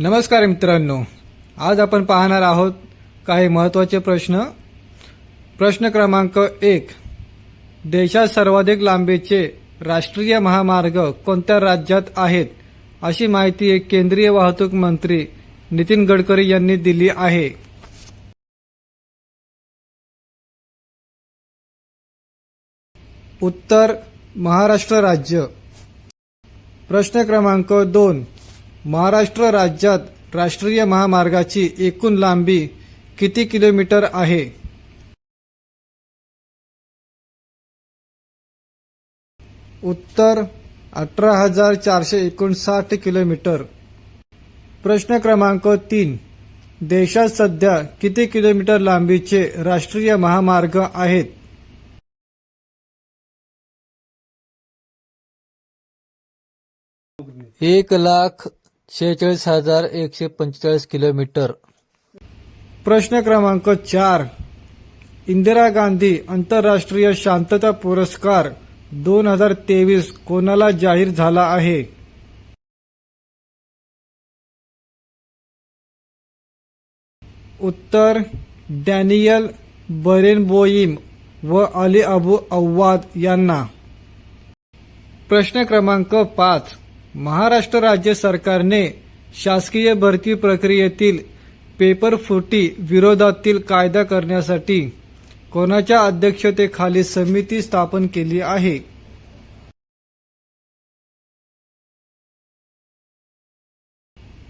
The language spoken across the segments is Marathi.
नमस्कार मित्रांनो आज आपण पाहणार आहोत काही महत्त्वाचे प्रश्न. प्रश्न क्रमांक एक देशात सर्वाधिक लांबीचे राष्ट्रीय महामार्ग कोणत्या राज्यात आहेत अशी माहिती केंद्रीय वाहतूक मंत्री नितीन गडकरी यांनी दिली आहे. उत्तर महाराष्ट्र राज्य. प्रश्न क्रमांक दोन महाराष्ट्र राज्यात राष्ट्रीय महामार्गाची एकूण लांबी किती किलोमीटर आहे? उत्तर अठरा हजार चारशे एकोणसाठ किलोमीटर. प्रश्न क्रमांक तीन. देशात सध्या किती किलोमीटर लांबीचे राष्ट्रीय महामार्ग आहेत? एक लाख शेहेचाळीस हजार एकशे पंचेचाळीस किलोमीटर. प्रश्न क्रमांक चार. इंदिरा गांधी आंतरराष्ट्रीय शांतता पुरस्कार दोन हजार तेवीस कोणाला जाहीर झाला आहे? उत्तर डॅनियल बरेनबोईम व अली अबू अव्वाद यांना. प्रश्न क्रमांक पाच. महाराष्ट्र राज्य सरकारने शासकीय भरती प्रक्रियेतील पेपर फुटी विरोधातील कायदा करण्यासाठी कोणाच्या अध्यक्षतेखाली समिती स्थापन केली आहे?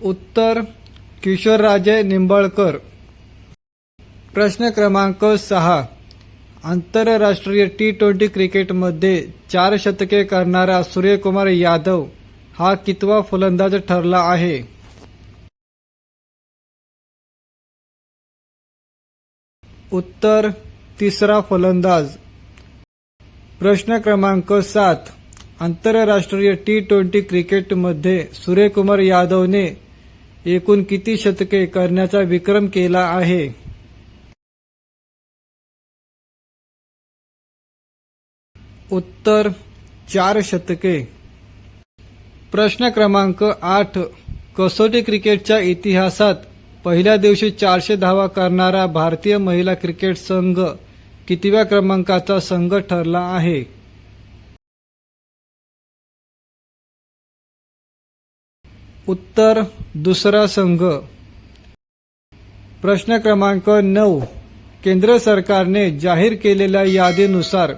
उत्तर किशोरराजे निंबाळकर. प्रश्न क्रमांक सहा. आंतरराष्ट्रीय टी ट्वेंटी क्रिकेटमध्ये चार शतके करणारा सूर्यकुमार यादव हा कितवा फलंदाज ठरला आहे? उत्तर तिसरा फलंदाज. प्रश्न क्रमांक सात. आंतरराष्ट्रीय टी ट्वेंटी क्रिकेटमध्ये सूर्यकुमार यादवने एकूण किती शतके करण्याचा विक्रम केला आहे? उत्तर चार शतके. प्रश्न क्रमांक आठ कसोटी क्रिकेटच्या इतिहासात पहिल्या दिवशी चारशे धावा करणारा भारतीय महिला क्रिकेट संघ कितव्या क्रमांकाचा संघ ठरला आहे? उत्तर दुसरा संघ. प्रश्न क्रमांक नऊ केंद्र सरकारने जाहीर केलेल्या यादीनुसार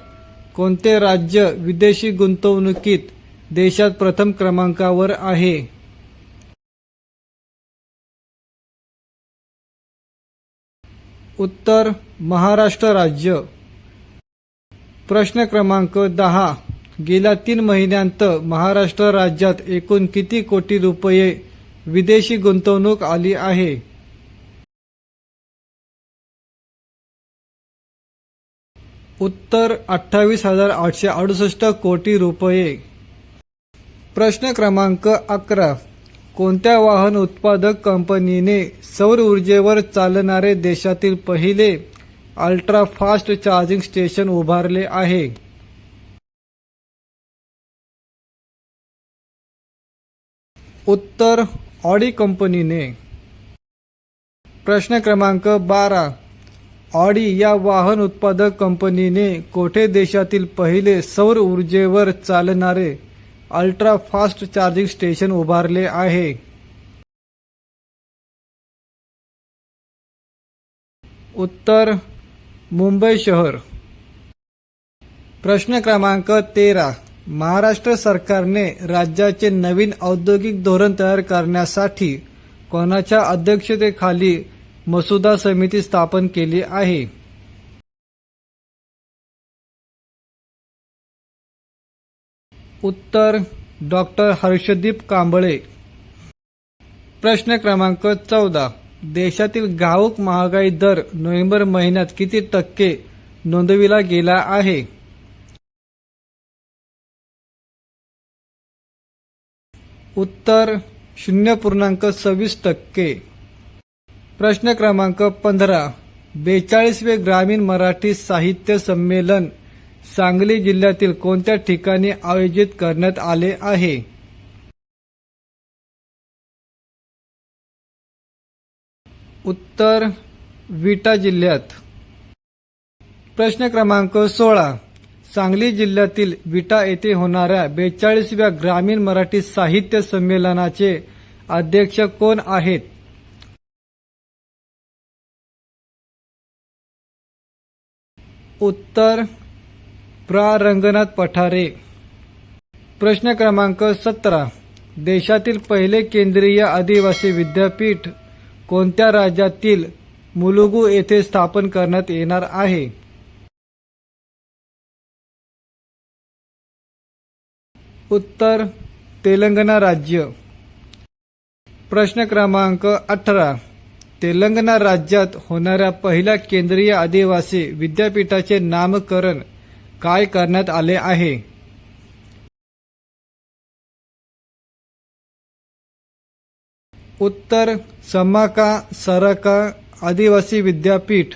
कोणते राज्य विदेशी गुंतवणुकीत देशात प्रथम क्रमांकावर आहे. उत्तर महाराष्ट्र राज्य. प्रश्न क्रमांक दहा. गेल्या तीन महिन्यांत महाराष्ट्र राज्यात एकूण किती कोटी रुपये विदेशी गुंतवणूक आली आहे? उत्तर अठ्ठावीस हजार आठशे अडुसष्ट कोटी रुपये. प्रश्न क्रमांक अकरा. कोणत्या वाहन उत्पादक कंपनीने सौर ऊर्जेवर चालणारे देशातील पहिले अल्ट्रा फास्ट चार्जिंग स्टेशन उभारले आहे? उत्तर ऑडी कंपनीने. प्रश्न क्रमांक बारा. ऑडी या वाहन उत्पादक कंपनीने कोठे देशातील पहिले सौर ऊर्जेवर चालणारे अल्ट्रा फास्ट चार्जिंग स्टेशन उभारले आहे. उत्तर मुंबई शहर. प्रश्न क्रमांक तेरा. महाराष्ट्र सरकारने राज्याचे नवीन औद्योगिक धोरण तयार करण्यासाठी कोणाच्या अध्यक्षतेखाली मसुदा समिती स्थापन केली आहे? उत्तर डॉक्टर हर्षदीप कांबळे. प्रश्न क्रमांक चौदा. देशातील घाऊक महागाई दर नोव्हेंबर महिन्यात किती टक्के नोंदविला गेला आहे? उत्तर शून्य पूर्णांक सव्वीस टक्के. प्रश्न क्रमांक पंधरा. बेचाळीसवे ग्रामीण मराठी साहित्य संमेलन सांगली जिल्ह्यातील कोणत्या ठिकाणी आयोजित करण्यात आले आहे? उत्तर विटा जिल्ह्यात. प्रश्न क्रमांक सोळा. सांगली जिल्ह्यातील विटा येथे होणाऱ्या बेचाळीसव्या ग्रामीण मराठी साहित्य संमेलनाचे अध्यक्ष कोण आहेत? उत्तर प्रा रंगनाथ पठारे. प्रश्न क्रमांक सतरा. देशातील पहिले केंद्रीय आदिवासी विद्यापीठ कोणत्या राज्यातील मुलुगू येथे स्थापन करण्यात येणार आहे? उत्तर तेलंगणा राज्य. प्रश्न क्रमांक अठरा. तेलंगणा राज्यात होणाऱ्या पहिल्या केंद्रीय आदिवासी विद्यापीठाचे नामकरण काय करण्यात आले आहे? उत्तर समाका सरका आदिवासी विद्यापीठ.